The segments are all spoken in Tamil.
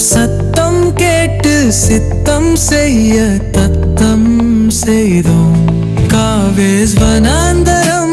சத்தம் கேட்டு சித்தம் செய்ய தத்தம் செய்தோம். காவேஸ் வனாந்தரம்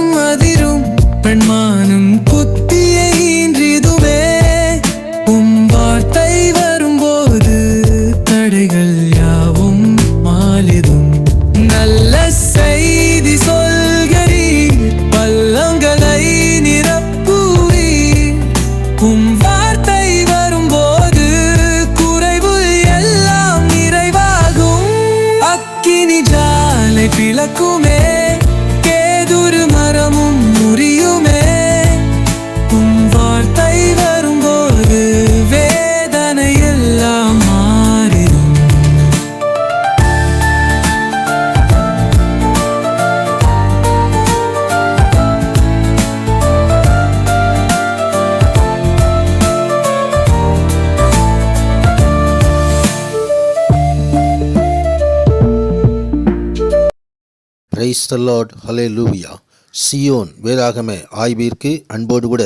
பிரைஸ் த லார்ட் ஹலே லூவியா சியோன் வேதாகம ஆய்விற்கு அன்போடு கூட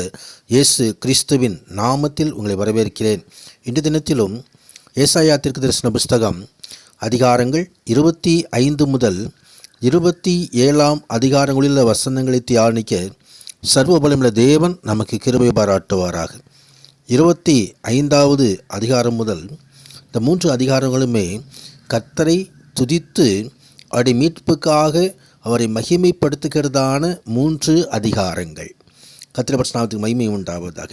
இயேசு கிறிஸ்துவின் நாமத்தில் உங்களை வரவேற்கிறேன். இன்று தினத்திலும் ஏசாயா தீர்க்க தரிசன புஸ்தகம் அதிகாரங்கள் இருபத்தி ஐந்து முதல் இருபத்தி ஏழாம் அதிகாரங்களில் உள்ள வசனங்களை தியானிக்க சர்வ பலமுள்ள தேவன் நமக்கு கிருபை பாராட்டுவாராக. இருபத்தி ஐந்தாவது அதிகாரம் முதல் இந்த மூன்று அதிகாரங்களுமே கத்தரை துதித்து அவருடைய மீட்புக்காக அவரை மகிமைப்படுத்துகிறதான மூன்று அதிகாரங்கள். கத்திரபட்சநாமத்துக்கு மகிமை உண்டாவதாக.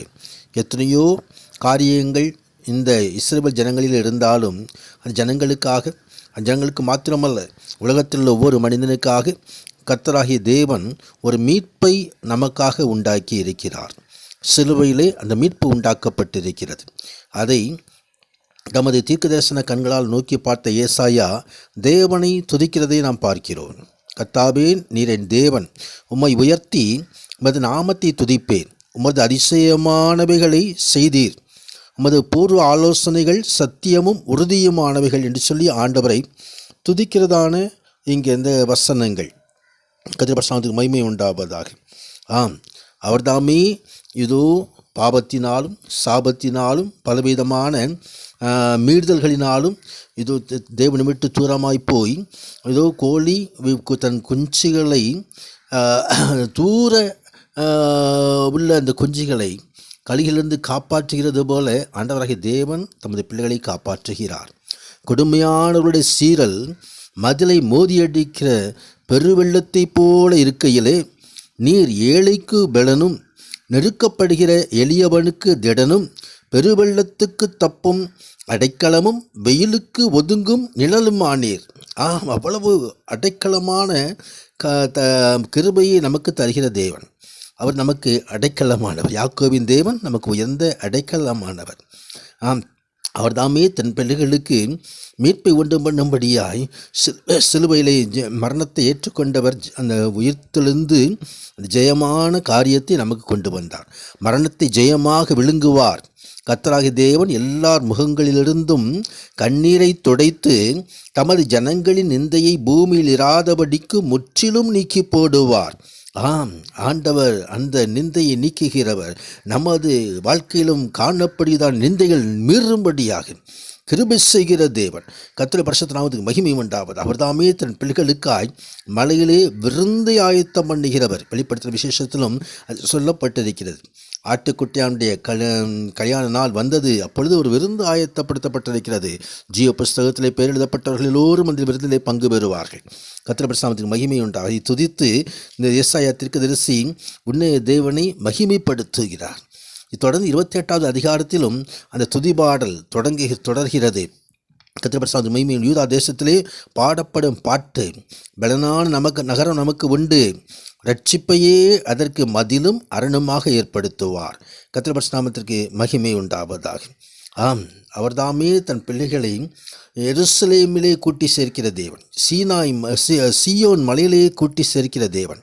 எத்தனையோ காரியங்கள் இந்த இஸ்ரேல் ஜனங்களில் இருந்தாலும் அந்த ஜனங்களுக்காக அந்த ஜனங்களுக்கு மாத்திரமல்ல உலகத்தில் உள்ள ஒவ்வொரு மனிதனுக்காக கத்தராகிய தேவன் ஒரு மீட்பை நமக்காக உண்டாக்கி இருக்கிறார் சிலுவையிலே அந்த மீட்பு உண்டாக்கப்பட்டிருக்கிறது. அதை தமது தீர்க்கதரிசன கண்களால் நோக்கி பார்த்த ஏசாயா தேவனை துதிக்கிறதை நாம் பார்க்கிறோம். கத்தாபே நீர் என் தேவன். உம்மை உயர்த்தி உமது நாமத்தை துதிப்பேன். உமது அதிசயமானவைகளை செய்தீர். உமது பூர்வ ஆலோசனைகள் சத்தியமும் உறுதியுமானவைகள் என்று சொல்லி ஆண்டவரை துதிக்கிறதான இங்கே இந்த வசனங்கள். கதிரபசானத்துக்கு மகிமை உண்டாவதாக. ஆம் அவர்தாமே இதோ பாபத்தினாலும் சாபத்தினாலும் பலவிதமான மீறுதல்களினாலும் இது தே- தேவனை விட்டு தூரமாய் போய் இதோ கோழி தன் குஞ்சுகளை தூர உள்ள அந்த குஞ்சுகளை கலிகளிலிருந்து காப்பாற்றுகிறது போல ஆண்டவராகிய தேவன் தமது பிள்ளைகளை காப்பாற்றுகிறார். கொடுமையானவருடைய சீரல் மதிலை மோதியடிக்கிற பெருவெள்ளத்தை போல இருக்கையிலே நீர் ஏழைக்கு பெலனும் நெருக்கப்படுகிற எளியவனுக்கு திடனும் பெருவெள்ளத்துக்கு தப்பும் அடைக்கலமும் வெயிலுக்கு ஒதுங்கும் நிழலும் ஆனீர் ஆம் அவ்வளவு அடைக்கலமான க த கிருபையை நமக்கு தருகிற தேவன். அவர் நமக்கு அடைக்கலமானவர். யாக்கோவின் தேவன் நமக்கு உயர்ந்த அடைக்கலமானவர். ஆம் அவர்தாமே தன் பிள்ளைகளுக்கு மீட்பை உண்டு பண்ணும்படியாய் சிலுவையிலே ஜெ- மரணத்தை ஏற்றுக்கொண்டவர் அந்த உயிர்த்தெழுந்து ஜெயமான காரியத்தை நமக்கு கொண்டு வந்தார். மரணத்தை ஜெயமாக விழுங்குவார். கத்தராகி தேவன் எல்லார் முகங்களிலிருந்தும் கண்ணீரை துடைத்து தமது ஜனங்களின் நிந்தையை பூமியில் இராதபடிக்கு முற்றிலும் நீக்கி போடுவார். ஆம் ஆண்டவர் அந்த நிந்தையை நீக்குகிறவர். நமது வாழ்க்கையிலும் காணப்படிதான் நிந்தைகள் மீறும்படியாகும் கிருபை செய்கிற தேவன். கத்திர பரிசுத்தனாவதுக்கு மகிமை உண்டாவது அவர்தாமே தன் பிள்ளைகளுக்காய் மலையிலே விருந்தை ஆயத்தம் பண்ணுகிறவர். வெளிப்படுத்துகிற விசேஷத்திலும் அது சொல்லப்பட்டிருக்கிறது. ஆட்டுக்குட்டியானுடைய கல் கல்யாண நாள் வந்தது. அப்பொழுது ஒரு விருந்து ஆயத்தப்படுத்தப்பட்டிருக்கிறது. ஜியோ புஸ்தகத்திலே பெயர் எழுதப்பட்டவர்கள் எல்லோரும் அந்த விருந்திலே பங்கு பெறுவார்கள். கத்திரபிரசாமத்துக்கு மகிமை உண்டா அதை துதித்து இந்த எஸ்ஐயா தரிசி உன்னைய தேவனை மகிமைப்படுத்துகிறார். தொடர்ந்து இருபத்தி எட்டாவது அதிகாரத்திலும் அந்த துதிபாடல் தொடங்கி தொடர்கிறது. கத்திரபிரசாத் மைமியின் யூதா தேசத்திலே பாடப்படும் பாட்டு பலனான நமக்கு நகரம் நமக்கு உண்டு. ரட்சிப்பையே அதற்கு மதிலும் அரணுமாக ஏற்படுத்துவார். கத்திரபிரசனாமத்திற்கு மகிமை உண்டாவதாக. ஆம் அவர்தாமே தன் பிள்ளைகளை எருசலேமிலே கூட்டி சேர்க்கிற தேவன். சீனாய் ம- மலையிலேயே சீயோன் கூட்டி சேர்க்கிற தேவன்.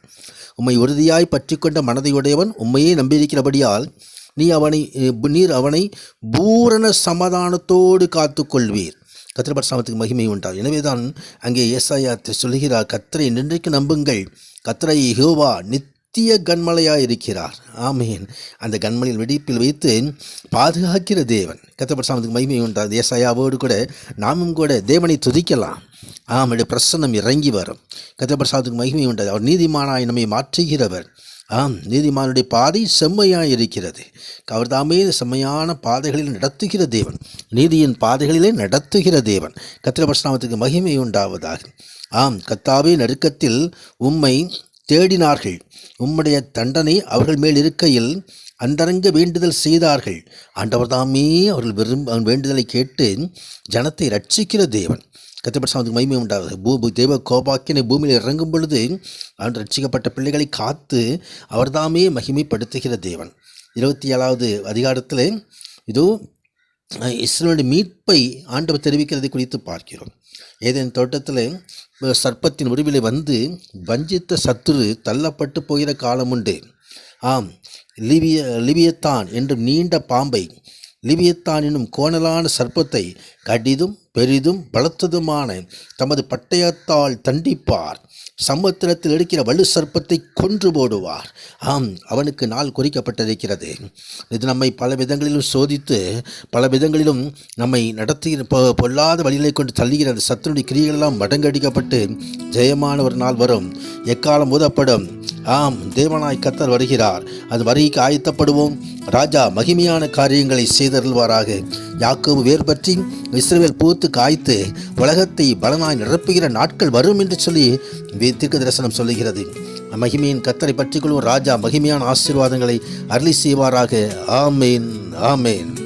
உம்மை உறுதியாய் பற்றி கொண்ட மனதையுடையவன் உம்மையே நம்பியிருக்கிறபடியால் நீ அவனை நீர் அவனை பூரண சமாதானத்தோடு காத்துக்கொள்வீர். கொள்வீர் கத்திரபட்சாமத்துக்கு மகிமை உண்டாம் எனவேதான் அங்கே ஏசாயா சொல்லுகிறார் கத்தரை நின்றைக்கு நம்புங்கள். கத்தரை ஹோவா நித்திய கண்மலையாக இருக்கிறார். ஆமேன். அந்த கண்மலையில் வெடிப்பில் வைத்து பாதுகாக்கிற தேவன். கத்திரபட்சாமத்துக்கு மகிமை உண்டார் ஏசாயாவோடு கூட நாமும் கூட தேவனை துதிக்கலாம். ஆம் பிரசன்னம் இறங்கி வரும். கத்திரபட்சாமத்துக்கு மகிமை உண்டாது அவர் நீதிமானாய் நம்மை மாற்றுகிறவர். ஆம் நீதிமானுடைய பாதை செம்மையாக இருக்கிறது அவர் தாமே செம்மையான பாதைகளில் நடத்துகிற தேவன் நீதியின் பாதைகளிலே நடத்துகிற தேவன். கத்திரபஸ்நாமத்துக்கு மகிமை உண்டாவதாக. ஆம் கத்தாவே நெருக்கத்தில் உம்மை தேடினார்கள். உம்முடைய தண்டனை அவர்கள் மேல் இருக்கையில் அந்தரங்க வேண்டுதல் செய்தார்கள். ஆண்டவர் தாமே அவர்கள் விரும்ப அவன் வேண்டுதலை கேட்டு ஜனத்தை ரட்சிக்கிற தேவன். கத்திரபட்சத்துக்கு மகிமை உண்டாகுது. பூ தேவ கோபாக்கினை பூமியில் இறங்கும் பொழுது அவன் ரட்சிக்கப்பட்ட பிள்ளைகளை காத்து அவர்தாமே மகிமைப்படுத்துகிற தேவன். இருபத்தி ஏழாவது அதிகாரத்தில் இதோ அஹ், மீட்பை ஆண்டவர் தெரிவிக்கிறதை குறித்து பார்க்கிறோம். ஏதேன் தோட்டத்தில் சர்ப்பத்தின் உருவிலே வந்து வஞ்சித்த சத்துரு தள்ளப்பட்டு போகிற காலம் உண்டு. ஆம் லிவிய லிவியத்தான் என்று நீண்ட பாம்பை லிவியத்தான் கோணலான சர்ப்பத்தை கடிதும் பெரிதும் பலத்ததுமான தமது பட்டயத்தால் தண்டிப்பார். சமுத்திரத்தில் இருக்கிற வலு சர்ப்பத்தை கொன்று போடுவார். ஆம் அவனுக்கு நாள் குறிக்கப்பட்டிருக்கிறது. இது நம்மை பல விதங்களிலும் சோதித்து பல விதங்களிலும் நம்மை நடத்துகிற பொ- பொல்லாத வழிகளை கொண்டு தள்ளுகிற அந்த சத்துருடைய கிரியைகளெல்லாம் மடங்கடிக்கப்பட்டு ஜெயமான ஒரு நாள் வரும். எக்காலம் ஊதப்படும்? ஆம் தேவனாய் கத்தர் வருகிறார். அது வருகைக்கு ஆயத்தப்படுவோம். ராஜா மகிமையான காரியங்களை செய்தருள்வாராக. யாக்கோபு வேர் பற்றி இஸ்ரவேல் பூத்து காய்த்து உலகத்தை பலனாய் நிரப்புகிற நாட்கள் வரும் என்று சொல்லி வே- தீர்க்க தரிசனம் சொல்லுகிறது. மகிமையின் கத்தரை பற்றிக்கொள்ளும் ராஜா மகிமையான ஆசீர்வாதங்களை அருளி செய்வாராக. ஆமேன் ஆமேன்.